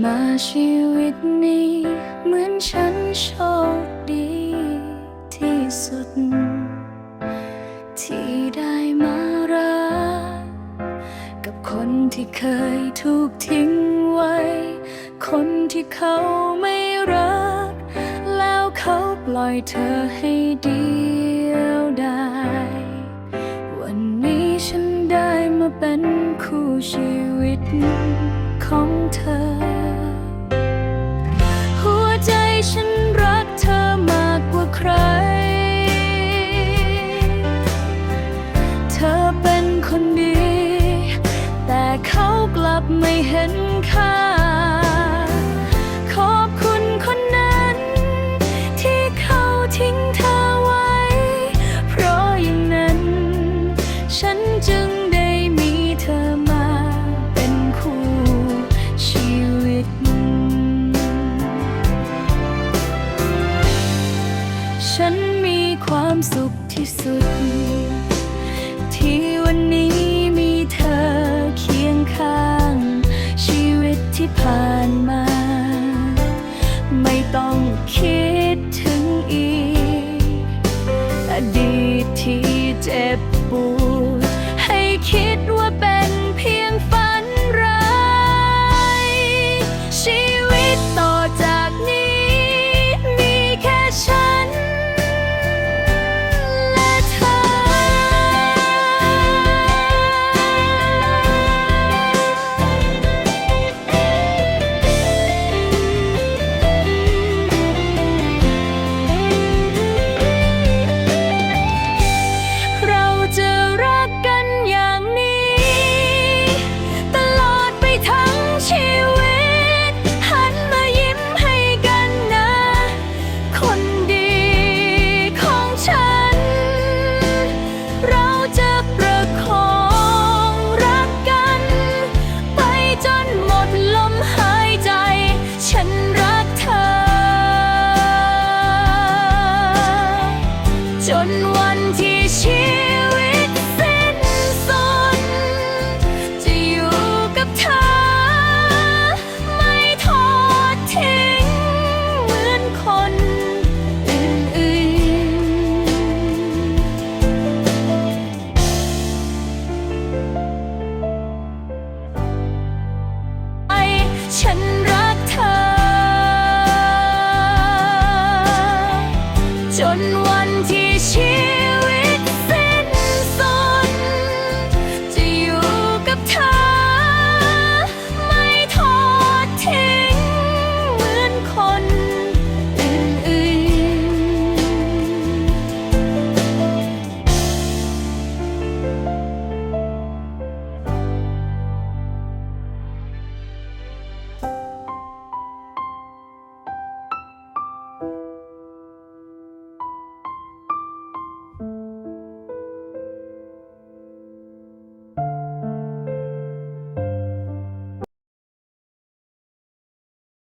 มาชีวิตนี้ เหมือนฉันโชคดีที่สุด ที่ได้มารักกับคนที่เคยถูกทิ้งไว้ คนที่เขาไม่รัก แล้วเขาปล่อยเธอให้เดียวดายวันนี้ฉันได้มาเป็นคู่ชีวิต เขากลับไม่เห็นค่า ขอบคุณคนนั้น ที่เขาทิ้งเธอไว้ เพราะอย่างนั้น ฉันจึงได้มีเธอมาเป็นคู่ชีวิต ฉันมีความสุขที่สุดที่ ต้องคิดถึงอีก อดีตที่เจ็บปวด นวันที่ชีวิตสิ้นสุดจะอยู่กับเธอ ไม่ทอดทิ้งเหมือนคนอื่นไปฉันรักเธอ จนวัน